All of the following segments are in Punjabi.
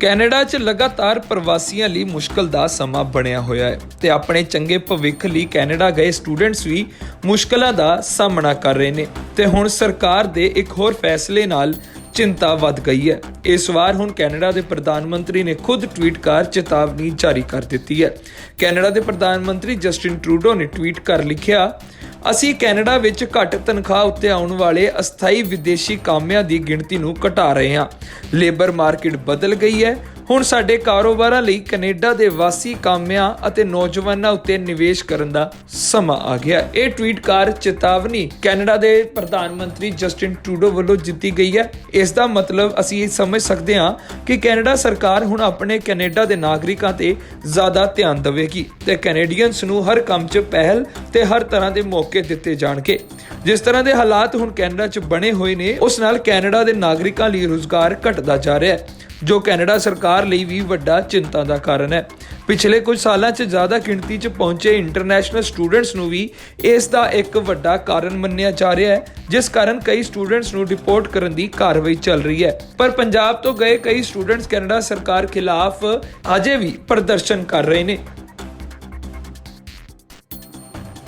ਕੈਨੇਡਾ 'ਚ ਲਗਾਤਾਰ ਪ੍ਰਵਾਸੀਆਂ ਲਈ ਮੁਸ਼ਕਲ ਦਾ ਸਮਾਂ ਬਣਿਆ ਹੋਇਆ ਹੈ ਤੇ ਆਪਣੇ ਚੰਗੇ ਭਵਿੱਖ ਲਈ ਕੈਨੇਡਾ ਗਏ ਸਟੂਡੈਂਟਸ ਵੀ ਮੁਸ਼ਕਲਾਂ ਦਾ ਸਾਹਮਣਾ ਕਰ ਰਹੇ ਨੇ ਤੇ ਹੁਣ ਸਰਕਾਰ ਦੇ ਇੱਕ ਹੋਰ ਫੈਸਲੇ ਨਾਲ ਚਿੰਤਾ ਵੱਧ ਗਈ ਹੈ। ਇਸ ਵਾਰ ਹੁਣ ਕੈਨੇਡਾ ਦੇ ਪ੍ਰਧਾਨ ਮੰਤਰੀ ਨੇ ਖੁਦ ਟਵੀਟ ਕਰ ਚੇਤਾਵਨੀ ਜਾਰੀ ਕਰ ਦਿੱਤੀ ਹੈ। ਕੈਨੇਡਾ ਦੇ ਪ੍ਰਧਾਨ ਮੰਤਰੀ ਜਸਟਿਨ ਟਰੂਡੋ ਨੇ ਟਵੀਟ ਕਰ ਲਿਖਿਆ ਅਸੀਂ ਕੈਨੇਡਾ ਵਿੱਚ ਘੱਟ ਤਨਖਾਹ ਉੱਤੇ ਆਉਣ ਵਾਲੇ ਅਸਥਾਈ ਵਿਦੇਸ਼ੀ ਕਾਮਿਆਂ ਦੀ ਗਿਣਤੀ ਨੂੰ ਘਟਾ ਰਹੇ ਹਾਂ। ਲੇਬਰ ਮਾਰਕੀਟ ਬਦਲ ਗਈ ਹੈ। ਹੁਣ ਸਾਡੇ ਕਾਰੋਬਾਰਾਂ ਲਈ ਕੈਨੇਡਾ ਦੇ ਵਾਸੀ ਕਾਮਿਆਂ ਅਤੇ ਨੌਜਵਾਨਾਂ ਉੱਤੇ ਨਿਵੇਸ਼ ਕਰਨ ਦਾ ਸਮਾਂ ਆ ਗਿਆ ਇਹ ਟਵੀਟ ਕਰ ਚੇਤਾਵਨੀ ਕੈਨੇਡਾ ਦੇ ਪ੍ਰਧਾਨ ਮੰਤਰੀ ਜਸਟਿਨ ਟਰੂਡੋ ਵੱਲੋਂ ਦਿੱਤੀ ਗਈ ਹੈ। ਇਸ ਦਾ ਮਤਲਬ ਅਸੀਂ ਇਹ ਸਮਝ ਸਕਦੇ ਹਾਂ ਕਿ ਕੈਨੇਡਾ ਸਰਕਾਰ ਹੁਣ ਆਪਣੇ ਕੈਨੇਡਾ ਦੇ ਨਾਗਰਿਕਾਂ ਤੇ ਜ਼ਿਆਦਾ ਧਿਆਨ ਦੇਵੇਗੀ ਤੇ ਕੈਨੇਡੀਅਨਸ ਨੂੰ ਹਰ ਕੰਮ 'ਚ ਪਹਿਲ ਤੇ ਹਰ ਤਰ੍ਹਾਂ ਦੇ ਮੌਕੇ ਦਿੱਤੇ ਜਾਣਗੇ। ਜਿਸ ਤਰ੍ਹਾਂ ਦੇ ਹਾਲਾਤ ਹੁਣ ਕੈਨੇਡਾ 'ਚ ਬਣੇ ਹੋਏ ਨੇ, ਉਸ ਨਾਲ ਕੈਨੇਡਾ ਦੇ ਨਾਗਰਿਕਾਂ ਲਈ ਰੁਜ਼ਗਾਰ ਘਟਦਾ ਜਾ ਰਿਹਾ ਹੈ, ਜੋ ਕੈਨੇਡਾ ਸਰਕਾਰ ਲਈ ਵੀ ਵੱਡਾ ਚਿੰਤਾ ਦਾ ਕਾਰਨ ਹੈ। ਪਿਛਲੇ ਕੁਝ ਸਾਲਾਂ 'ਚ ਜ਼ਿਆਦਾ ਗਿਣਤੀ 'ਚ ਪਹੁੰਚੇ ਇੰਟਰਨੈਸ਼ਨਲ ਸਟੂਡੈਂਟਸ ਨੂੰ ਵੀ ਇਸ ਦਾ ਇੱਕ ਵੱਡਾ ਕਾਰਨ ਮੰਨਿਆ ਜਾ ਰਿਹਾ ਹੈ, ਜਿਸ ਕਾਰਨ ਕਈ ਸਟੂਡੈਂਟਸ ਨੂੰ ਰਿਪੋਰਟ ਕਰਨ ਦੀ ਕਾਰਵਾਈ ਚੱਲ ਰਹੀ ਹੈ। ਪਰ ਪੰਜਾਬ ਤੋਂ ਗਏ ਕਈ ਸਟੂਡੈਂਟਸ ਕੈਨੇਡਾ ਸਰਕਾਰ ਖਿਲਾਫ ਅਜੇ ਵੀ ਪ੍ਰਦਰਸ਼ਨ ਕਰ ਰਹੇ ਨੇ।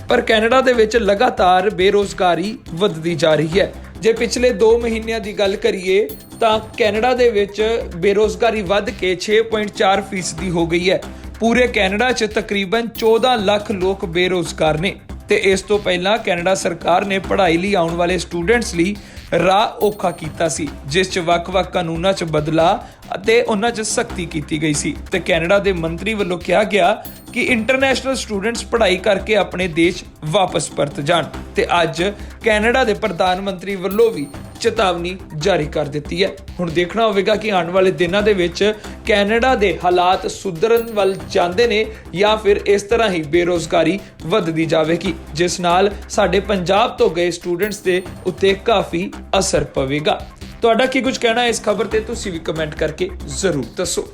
ਪਰ ਕੈਨੇਡਾ ਦੇ ਵਿੱਚ ਲਗਾਤਾਰ ਬੇਰੋਜ਼ਗਾਰੀ ਵੱਧਦੀ ਜਾ ਰਹੀ ਹੈ। ਜੇ ਪਿਛਲੇ 2 ਮਹੀਨਿਆਂ ਦੀ ਗੱਲ ਕਰੀਏ, ਤਾਂ ਕੈਨੇਡਾ ਦੇ ਵਿੱਚ ਬੇਰੋਜ਼ਗਾਰੀ ਵੱਧ ਕੇ 6.4% ਫੀਸਦੀ ਹੋ ਗਈ ਹੈ। ਪੂਰੇ ਕੈਨੇਡਾ 'ਚ ਤਕਰੀਬਨ 14 ਲੱਖ ਲੋਕ ਬੇਰੋਜ਼ਗਾਰ ਨੇ। ਤੇ ਇਸ ਤੋਂ ਪਹਿਲਾਂ ਕੈਨੇਡਾ ਸਰਕਾਰ ਨੇ ਪੜ੍ਹਾਈ ਲਈ ਆਉਣ ਵਾਲੇ ਸਟੂਡੈਂਟਸ ਲਈ ਰਾਹ ਔਖਾ ਕੀਤਾ ਸੀ, ਜਿਸ 'ਚ ਵੱਖ-ਵੱਖ ਕਾਨੂੰਨਾਂ 'ਚ ਬਦਲਾਅ ਅਤੇ ਉਹਨਾਂ 'ਚ ਸਖਤੀ ਕੀਤੀ ਗਈ ਸੀ। ਤੇ ਕੈਨੇਡਾ ਦੇ ਮੰਤਰੀ ਵੱਲੋਂ ਕਿਹਾ ਗਿਆ ਕਿ ਇੰਟਰਨੈਸ਼ਨਲ ਸਟੂਡੈਂਟਸ ਪੜ੍ਹਾਈ ਕਰਕੇ ਆਪਣੇ ਦੇਸ਼ ਵਾਪਸ ਪਰਤ ਜਾਣ ਤੇ ਅੱਜ ਕੈਨੇਡਾ ਦੇ ਪ੍ਰਧਾਨ ਮੰਤਰੀ ਵੱਲੋਂ ਵੀ ਚੇਤਾਵਨੀ ਜਾਰੀ ਕਰ ਦਿੱਤੀ ਹੈ। ਹੁਣ ਦੇਖਣਾ ਹੋਵੇਗਾ ਕਿ ਆਉਣ ਵਾਲੇ ਦਿਨਾਂ ਦੇ ਵਿੱਚ ਕੈਨੇਡਾ ਦੇ ਹਾਲਾਤ ਸੁਧਰਨ ਵੱਲ ਜਾਂਦੇ ਨੇ ਜਾਂ ਫਿਰ ਇਸ ਤਰ੍ਹਾਂ ਹੀ ਬੇਰੋਜ਼ਗਾਰੀ ਵੱਧਦੀ ਜਾਵੇਗੀ, ਜਿਸ ਨਾਲ ਸਾਡੇ ਪੰਜਾਬ ਤੋਂ ਗਏ ਸਟੂਡੈਂਟਸ ਦੇ ਉੱਤੇ ਕਾਫੀ ਅਸਰ ਪਵੇਗਾ। ਤੁਹਾਡਾ ਕੀ ਕੁਝ ਕਹਿਣਾ ਇਸ ਖਬਰ ਤੇ, ਤੁਸੀਂ ਵੀ ਕਮੈਂਟ ਕਰਕੇ ਜ਼ਰੂਰ ਦੱਸੋ।